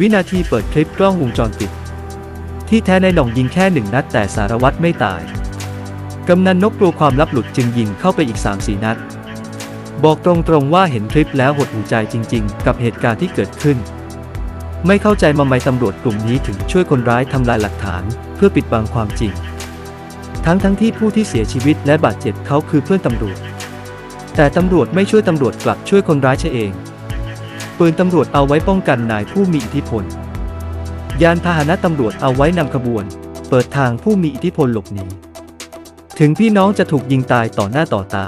วินาทีเปิดคลิปกล้องวงจรปิด ที่แท้ในหน่องยิงแค่หนึ่งนัดแต่สารวัตรไม่ตาย กำนันนกกลัวความลับหลุดจึงยิงเข้าไปอีก3-4นัด บอกตรงๆว่าเห็นคลิปแล้วหดหูใจจริง ๆ กับเหตุการณ์ที่เกิดขึ้น ไม่เข้าใจมาไมตำรวจกลุ่มนี้ถึงช่วยคนร้ายทำลายหลักฐาน เพื่อปิดบังความจริง ทั้งทั้งๆที่ผู้ที่เสียชีวิตและบาดเจ็บเขาคือเพื่อนตำรวจ แต่ตำรวจไม่ช่วยตำรวจกลับช่วยคนร้ายเฉยเอง ปืนตำรวจเอาไว้ป้องกันนายผู้มีอิทธิพล ยานพาหนะตำรวจเอาไว้นำขบวน เปิดทางผู้มีอิทธิพลหลบหนี ถึงพี่น้องจะถูกยิงตายต่อหน้าต่อตา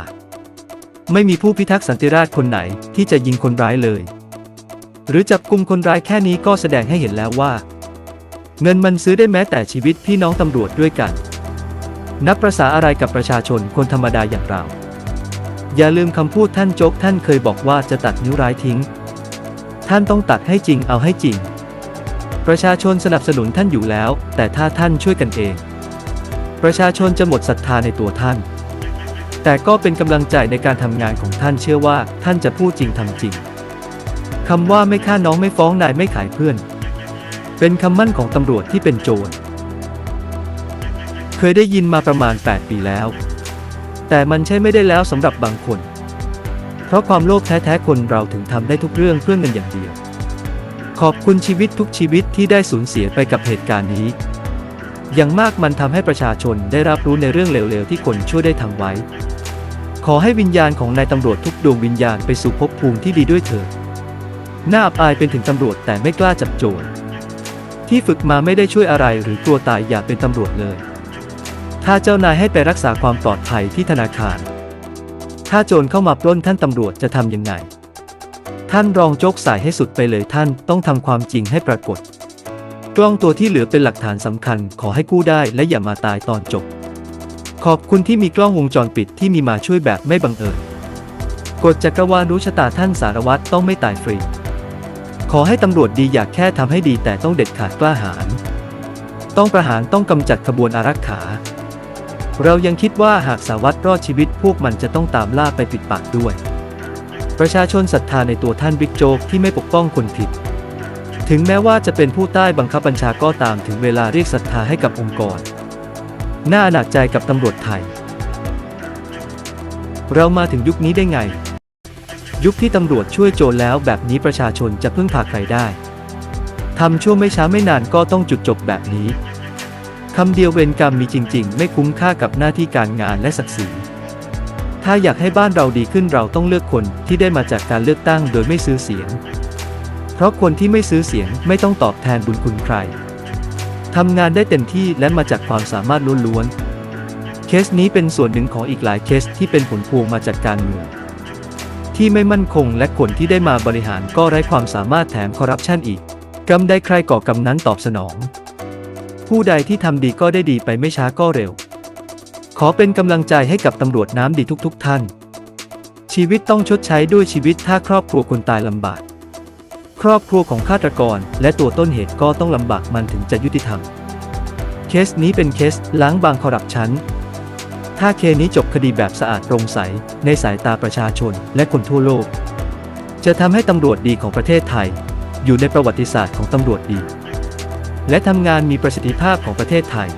ไม่มีผู้พิทักษ์สันติราษฎร์คนไหนที่จะยิงคนร้ายเลย หรือจับกลุ่มคนร้ายแค่นี้ก็แสดงให้เห็นแล้วว่า เงินมันซื้อได้แม้แต่ชีวิตพี่น้องตำรวจด้วยกัน นับประษาอะไรกับประชาชนคนธรรมดาอย่างเรา อย่าลืมคำพูดท่านโจ๊กท่านเคยบอกว่าจะตัดนิ้วร้ายทิ้ง ท่านต้องตัดให้จริงเอาให้จริง ประชาชนสนับสนุนท่านอยู่แล้ว แต่ถ้าท่านช่วยกันเอง ประชาชนจะหมดศรัทธาในตัวท่าน แต่ก็เป็นกำลังใจในการทำงานของท่านเชื่อว่าท่านจะพูดจริงทำจริงคำว่าไม่ฆ่าน้องไม่ฟ้องนายไม่ขายเพื่อน เป็นคำมั่นของตำรวจที่เป็นโจรเคยได้ยินมาประมาณ 8 ปีแล้ว แต่มันใช่ไม่ได้แล้วสำหรับบางคน เพราะความโลภแท้ๆคนเราถึงทำได้ทุกเรื่องเพื่อเงินอย่างเดียว ขอบคุณชีวิตทุกชีวิตที่ได้สูญเสียไปกับเหตุการณ์นี้ อย่างมากมันทำให้ประชาชนได้รับรู้ในเรื่องเลวๆที่คนช่วยได้ทำไว้ ขอให้วิญญาณของนายตำรวจทุกดวงวิญญาณไปสู่ภพภูมิที่ดีด้วยเถิดน่าอับอายเป็นถึงตำรวจแต่ไม่กล้าจับโจรที่ฝึกมาไม่ได้ช่วยอะไรหรือกลัวตายอย่าเป็นตำรวจเลย ถ้าเจ้านายให้ไปรักษาความปลอดภัยที่ธนาคาร ถ้าโจรเข้ามาปล้นท่านตำรวจจะทำยังไง ท่านรองโจกสายให้สุดไปเลยท่านต้องทำความจริงให้ปรากฏ กล้องตัวที่เหลือเป็นหลักฐานสำคัญขอให้กู้ได้และอย่ามาตายตอนจบ ขอบคุณที่มีกล้องวงจรปิดที่มีมาช่วยแบบไม่บังเอิญกฎจักรวาลรู้ชะตาท่านสารวัตรต้องไม่ตายฟรี ขอให้ตำรวจดีอยากแค่ทำให้ดีแต่ต้องเด็ดขาดกล้าหาญต้องประหารต้องกำจัดขบวนอารักขา เรายังคิดว่าหากสาวัตรรอดชีวิตพวกมันจะต้องตามล่าไปปิดปากด้วย ประชาชนศรัทธาในตัวท่านบิ๊กโจ๊กที่ไม่ปกป้องคนผิด ถึงแม้ว่าจะเป็นผู้ใต้บังคับบัญชาก็ตามถึงเวลาเรียกศรัทธาให้กับองค์กร น่าหนักใจกับตำรวจไทย เรามาถึงยุคนี้ได้ไง ยุคที่ตำรวจช่วยโจรแล้วแบบนี้ประชาชนจะพึ่งพาใครได้ทำชั่วไม่ช้าไม่นานก็ต้องจุดจบแบบนี้ คำเดียวเวรกรรมมีจริง ๆ ไม่คุ้มค่ากับหน้าที่การงานและศักดิ์ศรี ถ้าอยากให้บ้านเราดีขึ้นเราต้องเลือกคนที่ได้มาจากการเลือกตั้งโดยไม่ซื้อเสียง เพราะคนที่ไม่ซื้อเสียงไม่ต้องตอบแทนบุญคุณใคร ทำงานได้เต็มที่และมาจากความสามารถล้วนๆ เคสนี้เป็นส่วนหนึ่งของอีกหลายเคสที่เป็นผลพวงมาจากการเมืองที่ไม่มั่นคงและคนที่ได้มาบริหารก็ไร้ความสามารถแถมคอร์รัปชันอีก กรรมใดใครก่อกรรมนั้นตอบสนอง ผู้ใดที่ทำดีก็ได้ดีไปไม่ช้าก็เร็ว ขอเป็นกำลังใจให้กับตำรวจน้ำดีทุกๆทท่าน ชีวิตต้องชดใช้ด้วยชีวิตถ้าครอบครัวคนตายลำบาก ครอบครัวของฆาตกรและตัวต้นเหตุก็ต้องลำบากมันถึงจะยุติธรรม เคสนี้เป็นเคสล้างบางคอร์รัปชันถ้าเคสนี้จบคดีแบบสะอาดโปร่งใส ในสายตาประชาชนและคนทั่วโลก จะทำให้ตำรวจดีของประเทศไทย อยู่ในประวัติศาสตร์ของตำรวจดี และทำงานมีประสิทธิภาพของประเทศไทย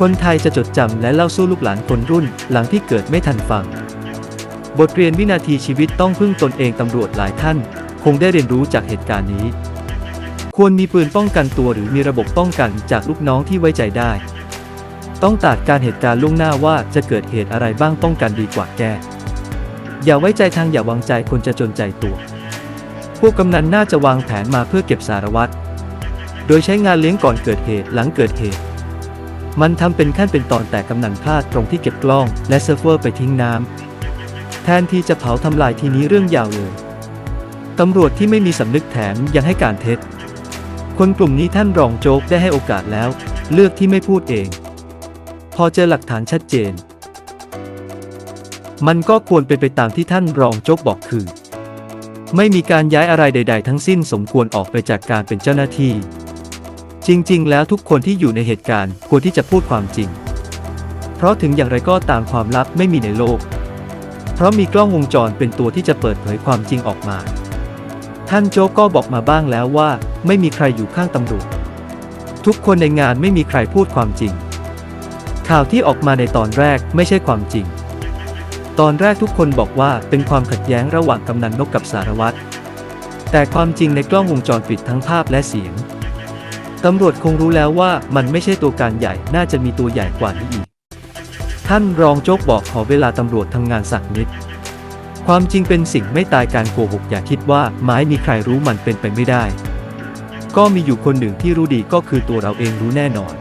คนไทยจะจดจำและเล่าสู้ลูกหลานคนรุ่น หลังที่เกิดไม่ทันฟัง บทเรียนวินาทีชีวิตต้องพึ่งตนเองตำรวจหลายท่าน คงได้เรียนรู้จากเหตุการณ์นี้ ควรมีปืนป้องกันตัวหรือมีระบบป้องกันจากลูกน้องที่ไว้ใจได้ ต้องตัดการเหตุการณ์ล่วงหน้าว่าจะเกิดเหตุอะไรบ้างป้องกันดีกว่าแก้อย่าไว้ใจทางอย่าวางใจคนจะจนใจตัวพวกกำนันน่าจะวางแผนมาเพื่อเก็บสารวัตร โดยใช้งานเลี้ยงก่อนเกิดเหตุหลังเกิดเหตุ มันทำเป็นขั้นเป็นตอนแต่กำนันพลาดตรงที่เก็บกล้อง และเซิร์ฟเวอร์ไปทิ้งน้ำแทนที่จะเผาทำลายทีนี้เรื่องยาวเลยตำรวจที่ไม่มีสำนึกแถมยังให้การเท็จ คนกลุ่มนี้ท่านรองโจ๊กได้ให้โอกาสแล้ว เลือกที่ไม่พูดเอง พอเจอหลักฐานชัดเจน มันก็ควรเป็นไปตามที่ท่านรองโจ๊กบอกคือ ไม่มีการย้ายอะไรใด ๆ ทั้งสิ้นสมควรออกไปจากการเป็นเจ้าหน้าที่ จริง ๆ แล้วทุกคนที่อยู่ในเหตุการณ์ควรที่จะพูดความจริง เพราะถึงอย่างไรก็ตามความลับไม่มีในโลก เพราะมีกล้องวงจรเป็นตัวที่จะเปิดเผยความจริงออกมา ท่านโจ๊กก็บอกมาบ้างแล้วว่า ไม่มีใครอยู่ข้างตำรวจ ทุกคนในงานไม่มีใครพูดความจริง ข่าวที่ออกมาในตอนแรกไม่ใช่ความจริง ตอนแรกทุกคนบอกว่าเป็นความขัดแย้งระหว่างกำนันนกกับสารวัตร แต่ความจริงในกล้องวงจรปิดทั้งภาพและเสียง ตำรวจคงรู้แล้วว่ามันไม่ใช่ตัวการใหญ่ น่าจะมีตัวใหญ่กว่านี้อีก ท่านรองโจ๊กบอกขอเวลาตำรวจทำงานสักนิด ความจริงเป็นสิ่งไม่ตายการโกหกอย่าคิดว่าไม้มีใครรู้มันเป็นไปไม่ได้ ก็มีอยู่คนหนึ่งที่รู้ดีก็คือตัวเราเองรู้แน่นอน